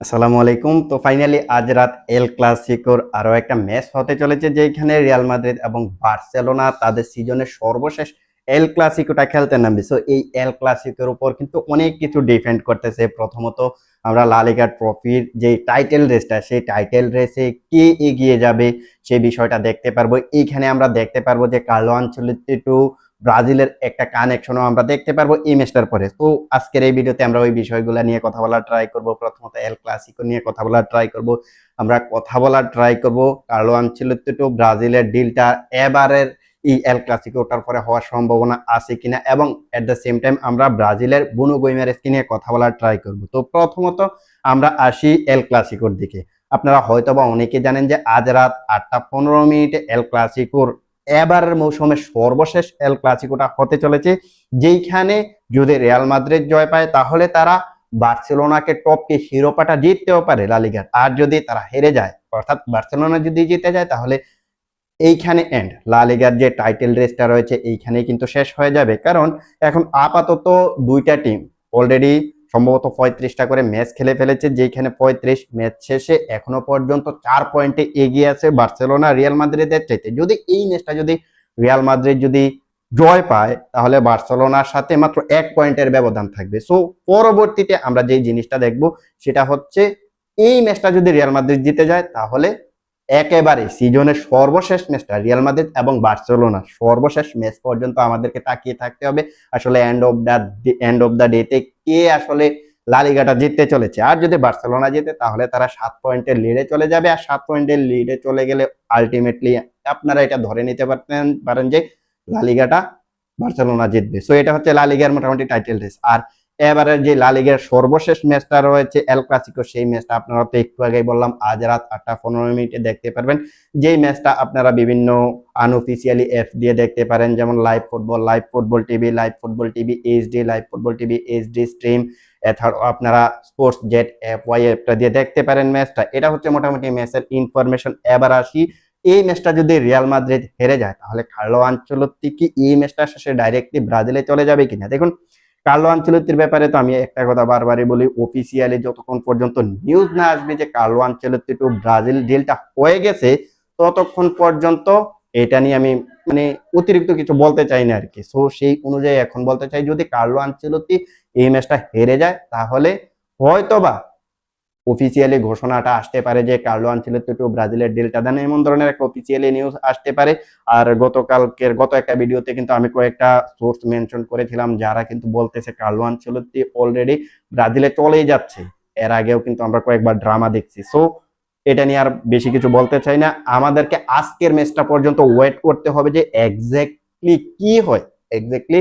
আসসালামু আলাইকুম। তো ফাইনালি আজ রাত এল ক্লাসিকোর আরও একটা ম্যাচ হতে চলেছে যেখানে রিয়াল মাদ্রিদ এবং বার্সেলোনা তাদের সিজনের সর্বশেষ এল ক্লাসিকোটা খেলতে নামবে। সো এই এল ক্লাসিকোর উপর কিন্তু অনেক কিছু ডিপেন্ড করতেছে। প্রথমত আমরা লালিগা ট্রফির যে টাইটেল রেসটা সেই টাইটেল রেসে কে এগিয়ে যাবে সেই বিষয়টা দেখতে পারব। এইখানে আমরা দেখতে পারব যে কার্লো আঞ্চলিক টু ব্রাজিলের একটা কানেকশনও আমরা দেখতে পারব এই ম্যাচটার পরে। তো আজকের এই ভিডিওতে আমরা ওই বিষয়গুলো নিয়ে কথা বলার ট্রাই করব। প্রথমত এল ক্লাসিকো নিয়ে কথা বলার ট্রাই করব। আমরা কথা বলার ট্রাই করব। কার্লো আনচেলত্তি টু ব্রাজিলের ডিলটা এবারের এই এল ক্লাসিকোটার পরে হওয়ার সম্ভাবনা আছে কিনা এবং এট দ্য সেম টাইম আমরা ব্রাজিলের বুনো গৈমারেসকে নিয়ে কথা বলার ট্রাই করব। তো প্রথমত আমরা আসি এল ক্লাসিকোর দিকে। আপনারা হয়তো বা অনেকে জানেন যে আজ রাত আটটা পনেরো মিনিটে এল ক্লাসিকোর এবারের মৌসুমে সর্বশেষ এল ক্লাসিকোটা হতে চলেছে। যেইখানে যদি রিয়াল মাদ্রিদ জয় পায়, তাহলে তারা বার্সেলোনাকে টপকে শিরোপাটা জিততেও পারে লালিগার আর যদি তারা হেরে যায়, অর্থাৎ বার্সেলোনা যদি জিতে যায়, তাহলে এইখানে এন্ড লালিগার যে টাইটেল রেসটা রয়েছে, এইখানেই কিন্তু শেষ হয়ে যাবে। কারণ এখন আপাতত দুইটা টিম অলরেডি সম্ভবত পঁয়ত্রিশটা করে ম্যাচ খেলে ফেলেছে যেখানে পঁয়ত্রিশ ম্যাচ শেষে এখনও পর্যন্ত চার পয়েন্টে এগিয়ে আছে বার্সেলোনা, রিয়াল মাদ্রিদের চাইতে। যদি এই ম্যাচটা যদি রিয়াল মাদ্রিদ যদি জয় পায়, তাহলে বার্সেলোনার সাথে মাত্র এক পয়েন্টের ব্যবধান থাকবে। সো পরবর্তীতে আমরা যে জিনিসটা দেখব, সেটা হচ্ছে এই ম্যাচটা যদি রিয়াল মাদ্রিদ জিতে যায়, তাহলে একেবারে সিজনের সর্বশেষ ম্যাচটা রিয়াল মাদ্রিদ এবং বার্সেলোনা সর্বশেষ ম্যাচ পর্যন্ত আমাদেরকে তাকিয়ে থাকতে হবে। আসলে end of the end of the ডেতে কে আসলে লালিগাটা জিততে চলেছে। আর যদি বার্সেলোনা জিতে, তাহলে তারা সাত পয়েন্টের লিডে চলে যাবে। আর সাত পয়েন্টের লিডে চলে গেলে আলটিমেটলি আপনারা এটা ধরে নিতে পারতেন, পারেন যে লালিগাটা বার্সেলোনা জিতবে। সো এটা হচ্ছে লালিগার মোটামুটি টাইটেল রেস আর এবারে যে লালিগার সর্বশেষ ম্যাচটা রয়েছে এল ক্লাসিকো সেই ম্যাচটা আপনারা তো একটু আগেই বললাম, আজ রাত আটটা পনেরো মিনিটে দেখতে পারবেন। যেই ম্যাচটা আপনারা বিভিন্ন আনঅফিসিয়ালি অ্যাপ দিয়ে দেখতে পারেন, যেমন live football live football TV live football TV HD live football TV HD stream এছাড়াও আপনারা স্পোর্টস জেট অ্যাপ ওয়াই অ্যাপটা দিয়ে দেখতে পারেন ম্যাচটা। এটা হচ্ছে মোটামুটি ম্যাচের ইনফরমেশন এবার আসি, এই ম্যাচটা যদি রিয়াল মাদ্রিদ হেরে যায়, তাহলে কার্লো আঞ্চলত্তি কি এই ম্যাচটা শেষে ডাইরেক্টলি ব্রাজিলে চলে যাবে কিনা? দেখুন কার্লো আঞ্চলতির ব্যাপারে তো আমি একটা কথা বারবারই বলি অফিসিয়ালি যতক্ষণ পর্যন্ত নিউজ না আসবে যে কার্লো আঞ্চলতি টু ব্রাজিল ডিলটা হয়ে গেছে, ততক্ষণ পর্যন্ত এটা নিয়ে আমি মানে অতিরিক্ত কিছু বলতে চাই না আর কি সো সেই অনুযায়ী এখন বলতে চাই, যদি কার্লো আঞ্চলতি এই ম্যাচটা হেরে যায়, তাহলে হয়তোবা অফিসিয়ালি ঘোষণাটা আসতে পারে যে কার্লো আনচেলত্তি টু ব্রাজিলের ডিলটা দেন এমন ধরনের একটা অফিসিয়ালি নিউজ আসতে পারে। আর গতকালকের গত একটা ভিডিওতে কিন্তু আমি কয়েকটা সোর্স মেনশন করেছিলাম যারা কিন্তু বলতেছে কার্লো আনচেলত্তি অলরেডি ব্রাজিলে চলেই যাচ্ছে। এর আগেও কিন্তু আমরা কয়েকবার ড্রামা দেখছি। সো এটা নিয়ে আর বেশি কিছু বলতে চাই না। আমাদেরকে আজকের ম্যাচটা পর্যন্ত ওয়েট করতে হবে যে এক্স্যাক্টলি কি হয়। এক্স্যাক্টলি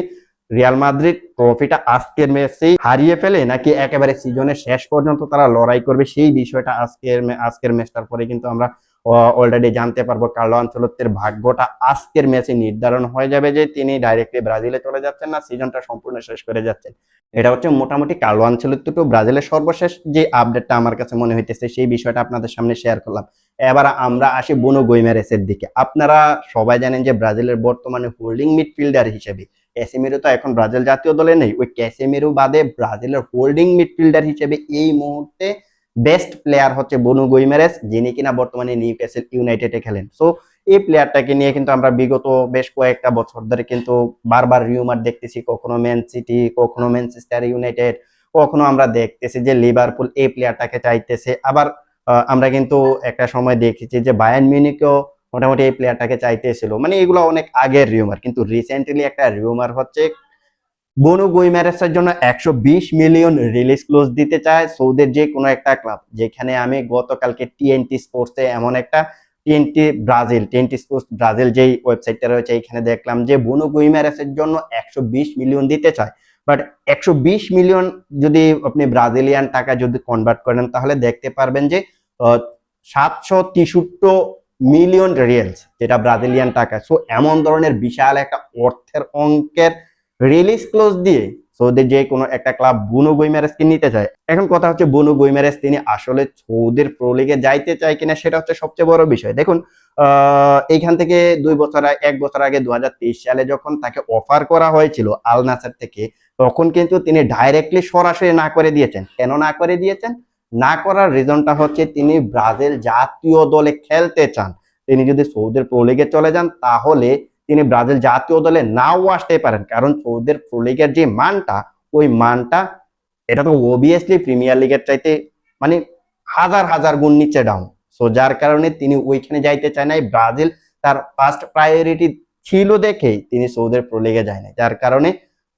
রিয়াল মাদ্রিদ ট্রফিটা আজকের ম্যাচেই হারিয়ে ফেলে নাকি একেবারে সিজনের শেষ পর্যন্ত তারা লড়াই করবে সেই বিষয়টা আজকের আজকের ম্যাচটার পরে কিন্তু আমরা অলরেডি জানতে পারব কার্লো আঞ্চলত্বের ভাগ্যটা আজকের ম্যাচে নির্ধারণ হয়ে যাবে যে তিনি ডাইরেক্টলি ব্রাজিলে চলে যাচ্ছেন না, সিজনটা সম্পূর্ণ শেষ করে যাচ্ছেন। এটা হচ্ছে মোটামুটি কার্লো আঞ্চলত্ব টু ব্রাজিলের সর্বশেষ যে আপডেটটা আমার কাছে মনে হইতেছে, সেই বিষয়টা আপনাদের সামনে শেয়ার করলাম। এবার আমরা আসি বুনো গৈমারেসের দিকে। আপনারা সবাই জানেন যে ব্রাজিলের বর্তমানে হোল্ডিং মিডফিল্ডার হিসেবে ক্যাসেমিরো তো এখন ব্রাজিল জাতীয় দলে নেই, ওই ক্যাসেমিরো বাদে ব্রাজিলের হোল্ডিং মিডফিল্ডার হিসেবে এই মুহূর্তে বেস্ট প্লেয়ার হচ্ছে বনু গৈমারেস যিনি কিনা বর্তমানে নিউ ক্যাসেল ইউনাইটেডে খেলেন। সো এই প্লেয়ারটাকে নিয়ে কিন্তু আমরা বিগত বেশ কয়েকটা বছর ধরে কিন্তু বারবার রিউমার দেখতেছি, কখনো ম্যান সিটি কখনো ম্যানচেস্টার ইউনাইটেড কখনো আমরা দেখতেছি যে লিভারপুল এই প্লেয়ারটাকে চাইতেছে। আবার আমরা কিন্তু একটা সময় দেখেছি যে বায়ান মিউনিকেও মোটামুটি এই প্লেয়ারটাকে চাইতেছিল। মানে এগুলো অনেক আগের রিউমার কিন্তু রিসেন্টলি একটা রিউমার হচ্ছে বনু গুইমারেসের জন্য একশো বিশ মিলিয়ন রিলিজ ক্লোজ দিতে চায় সৌদের যে কোনো একটা ক্লাব। যেখানে আমি গতকালকে টিএনটি স্পোর্টসে এমন একটা TNT Brazil TNT sports Brazil যেই ওয়েবসাইটটা রয়েছে, এখানে দেখলাম যে বনু গুইমারেসের জন্য একশো বিশ মিলিয়ন দিতে চায়। বাট একশো বিশ মিলিয়ন যদি আপনি ব্রাজিলিয়ান টাকা যদি কনভার্ট করেন, তাহলে দেখতে পারবেন যে সাতশো তেষট্টি মিলিয়ন রিয়েলস যেটা ব্রাজিলিয়ান টাকা। সো এমন ধরনের বিশাল একটা অর্থের অঙ্কের রিলিজ ক্লোজ দিয়ে সৌদির যে কোনো একটা ক্লাব বুনো গুইমারেসকে নিতে চায়। এখন কথা হচ্ছে বুনো গুইমারেস তিনি আসলে সৌদির প্রো লিগে যাইতে চায় কিনা সেটা হচ্ছে সবচেয়ে বড় বিষয়। দেখুন এইখান থেকে দুই বছর আগে- এক বছর আগে দু হাজার তেইশ সালে যখন তাকে অফার করা হয়েছিল আল নাসার থেকে, তখন কিন্তু তিনি ডাইরেক্টলি সরাসরি না করে দিয়েছেন। কেন না করে দিয়েছেন? না করার রিজনটা হচ্ছে তিনি ব্রাজিল জাতীয় দলে খেলতে চান। তিনি যদি সৌদির প্রো লিগে চলে যান, তাহলে তিনি ব্রাজিল জাতীয় দলে নাও আসতে পারেন। কারণ সৌদের প্রো লিগের যে মানটা, ওই মানটা, এটা তো ওবিয়াসলি প্রিমিয়ার লিগের চাইতে মানে হাজার হাজার গুণ নিচে ডাউন সো যার কারণে তিনি ওইখানে যাইতে চায় নাই। ব্রাজিল তার ফার্স্ট প্রায়োরিটি ছিল দেখেই তিনি সৌদের প্রো লিগে যায় নাই। যার কারণে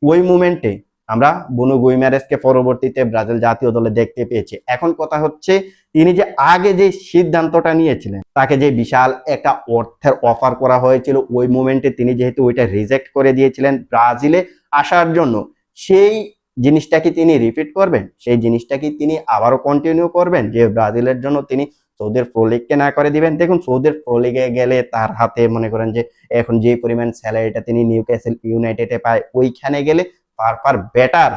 ওই মুমেন্টে আমরা বুনো গুইমারেসকে পরবর্তীতে ব্রাজিল জাতীয় দলে দেখতে পেয়েছি। এখন কথা হচ্ছে, তিনি যে আগে যে সিদ্ধান্তটা নিয়েছিলেন, তাকে যে বিশাল একটা অর্থের অফার করা হয়েছিল, ওই মুমেন্টে তিনি যেহেতু ওইটা রিজেক্ট করে দিয়েছিলেন ব্রাজিলে আসার জন্য, সেই জিনিসটা কি তিনি রিপিট করবেন? সেই জিনিসটা কি তিনি আবারও কন্টিনিউ করবেন? যে ব্রাজিলের জন্য তিনি সৌদের প্রো লিগকে না করে দিবেন? দেখুন, সৌদের প্রো লিগে গেলে তার হাতে মনে করেন যে এখন যে পরিমাণ স্যালারিটা তিনি নিউ ক্যাসেল ইউনাইটেডে পায়, ওইখানে গেলে পার পার বেটার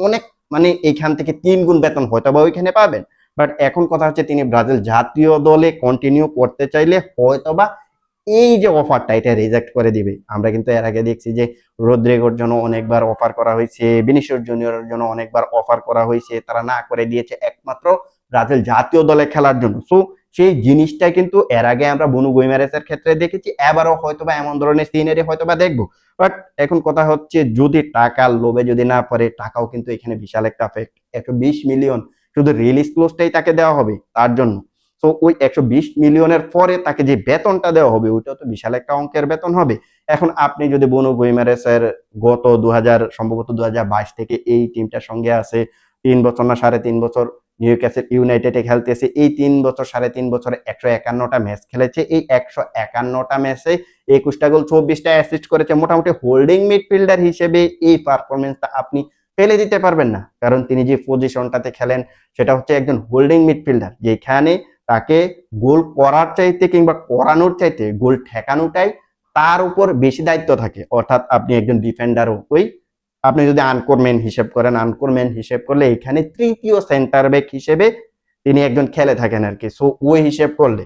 অনেক মানে এইখান থেকে তিন গুণ বেতন হয়তো বা ওইখানে পাবেন। বাট এখন কথা হচ্ছে তিনি ব্রাজিল জাতীয় দলে কন্টিনিউ করতে চাইলে হয়তো বা এই যে অফারটা এটা রিজেক্ট করে দিবে। আমরা কিন্তু এর আগে দেখছি যে রোদ্রিগোর জন্য অনেকবার অফার করা হয়েছে বিনিশর জুনিয়রের জন্য অনেকবার অফার করা হয়েছে, তারা না করে দিয়েছে একমাত্র ব্রাজিল জাতীয় দলে খেলার জন্য। সো সেই জিনিসটা কিন্তু এর আগে আমরা বনু গুইমারেসের ক্ষেত্রে দেখেছি, এবারও হয়তো বা এমন ধরনের সিনারি হয়তো বা দেখব। বাট এখন কথা হচ্ছে যদি টাকার লোভে যদি না পড়ে, টাকাও কিন্তু এখানে বিশাল একটা ফ্যাক্ট একশো বিশ মিলিয়ন শুধু রিলিজ ক্লোজটাই তাকে দেওয়া হবে তার জন্য। তো ওই একশো বিশ মিলিয়নের পরে তাকে যে বেতনটা দেওয়া হবে, ওইটাও তো বিশাল একটা অঙ্কের বেতন হবে। এখন আপনি যদি বনু গুইমারেসের গত দু হাজার সম্ভবত দু হাজার বাইশ থেকে এই টিমটার সঙ্গে আছে, তিন বছর না সাড়ে তিন বছর নিউ ক্যাসেল ইউনাইটেডে খেলতেছে এই তিন বছর, সাড়ে তিন বছরে একশো একান্নটা ম্যাচ খেলেছে। এই একশো একান্নটা ম্যাচে একুশটা গোল, চব্বিশটা অ্যাসিস্ট করেছে। মোটামুটি হোল্ডিং মিডফিল্ডার হিসেবে এই পারফরমেন্সটা আপনি ফেলে দিতে পারবেন না। কারণ তিনি যে পজিশনটাতে খেলেন, সেটা হচ্ছে একজন হোল্ডিং মিডফিল্ডার যেখানে তাকে গোল করার চাইতে কিংবা করানোর চাইতে, গোল ঠেকানোটাই তার উপর বেশি দায়িত্ব থাকে। অর্থাৎ আপনি একজন ডিফেন্ডারও ওই আপনি যদি আনকোরম্যান হিসেব করেন আনকোরম্যান হিসেব করলে এখানে তৃতীয় সেন্টার ব্যাক হিসেবে তিনি একজন খেলে থাকেন আর কি। সো ওই হিসেব করলে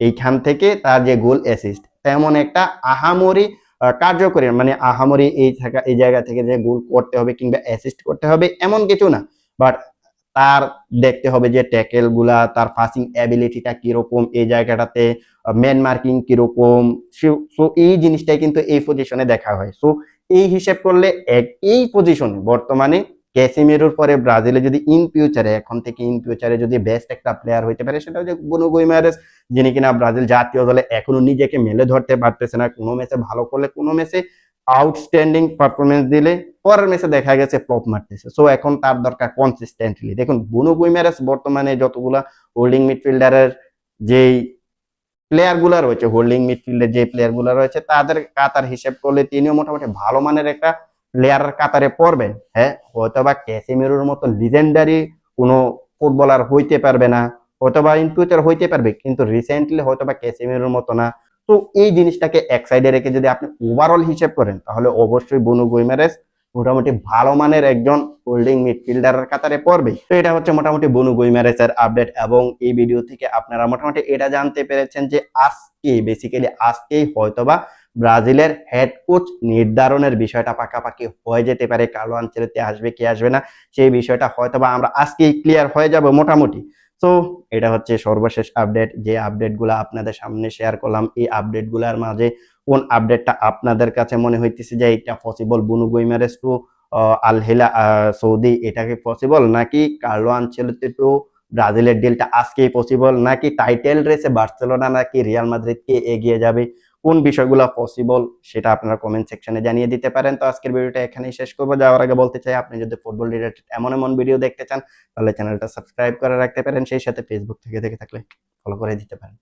এইখান থেকে তার যে গোল অ্যাসিস্ট তেমন একটা আহামরি কার্যকরী মানে আহামরি এই থাকা, এই জায়গা থেকে যে গোল করতে হবে কিংবা অ্যাসিস্ট করতে হবে এমন কিছু না। বাট তার দেখতে হবে যে ট্যাকেলগুলা, তার পাসিং অ্যাবিলিটিটা কীরকম, এই জায়গাটাতে ম্যান মার্কিং কীরকম, সো এই জিনিসটাই কিন্তু এই পজিশনে দেখা হয়। সো এই হিসেব করলে এক এই পজিশনে বর্তমানে ক্যাসিমেরোর পরে ব্রাজিলে যদি ইন ফিউচারে এখন থেকে ইন ফিউচারে যদি বেস্ট একটা প্লেয়ার হইতে পারে, সেটা হচ্ছে বুনো গুইমারেস যিনি কিনা ব্রাজিল জাতীয় দলে এখনও নিজেকে মেলে ধরতে পারতেছে না। কোনো ম্যাচে ভালো করলে, কোনো ম্যাচে আউটস্ট্যান্ডিং পারফরমেন্স দিলে পরের ম্যাচে দেখা গেছে ফ্লপ মারতেছে। সো এখন তার দরকার কনসিস্টেন্টলি দেখুন বুনো গুইমারেস বর্তমানে যতগুলা হোল্ডিং মিডফিল্ডারের যেই প্লেয়ারগুলা রয়েছে হোল্ডিং মিডফিল্ডের যে প্লেয়ারগুলা রয়েছে, তাদের কাতার হিসেব করলে তিনিও মোটামুটি ভালো মানের একটা প্লেয়ারের কাতারে পড়বেন। হ্যাঁ হয়তো বা ক্যাসিমিরোর মতো লিজেন্ডারি কোনো ফুটবলার হইতে পারবে না হয়তো বা ইন ফিউচার হইতে পারবে, কিন্তু রিসেন্টলি হয়তো বা ক্যাসিমিরোর মতো না। তো এই জিনিসটাকে এক সাইডে রেখে যদি আপনি ওভারঅল হিসেব করেন, তাহলে অবশ্যই বুনু গুইমারেস মোটামুটি ভালো মানের একজন হোল্ডিং মিডফিল্ডারের কাতারে পড়বে। তো এটা হচ্ছে মোটামুটি বনু গুইমারেসের আপডেট এবং এই ভিডিও থেকে আপনারা মোটামুটি এটা জানতে পেরেছেন যে আজকে বেসিক্যালি আজকেই হয়তোবা ব্রাজিলের হেড কোচ নির্ধারণের বিষয়টা পাকাপাকি হয়ে যেতে পারে, কালো আঞ্চলিতে আসবে কি আসবে না, সেই বিষয়টা হয়তোবা আমরা আজকেই ক্লিয়ার হয়ে যাব মোটামুটি। তো এটা হচ্ছে সর্বশেষ আপডেট যে আপডেটগুলো আপনাদের সামনে শেয়ার করলাম, এই আপডেটগুলোর মাঝে কোন আপডেটটা আপনাদের কাছে মনে হইতেছে যে এটা পসিবল বুনু গুইমারেস টু আল হেলা সৌদি, এটা কি পসিবল নাকি কার্লো আনচেলতি টু ব্রাজিলের ডিলটা আজকেই পসিবল নাকি টাইটেল রেসে বার্সেলোনা নাকি রিয়াল মাদ্রিদ কে এগিয়ে যাবে? কোন বিষয়গুলো পসিবল সেটা আপনারা কমেন্ট সেকশনে জানিয়ে দিতে পারেন। তো আজকের ভিডিওটা এখানেই শেষ করব। যাওয়ার আগে বলতে চাই, আপনি যদি ফুটবল রিলেটেড এমন এমন ভিডিও দেখতে চান, তাহলে চ্যানেলটা সাবস্ক্রাইব করে রাখতে পারেন। সেই সাথে ফেসবুক থেকে দেখে থাকলে ফলো করে দিতে পারেন।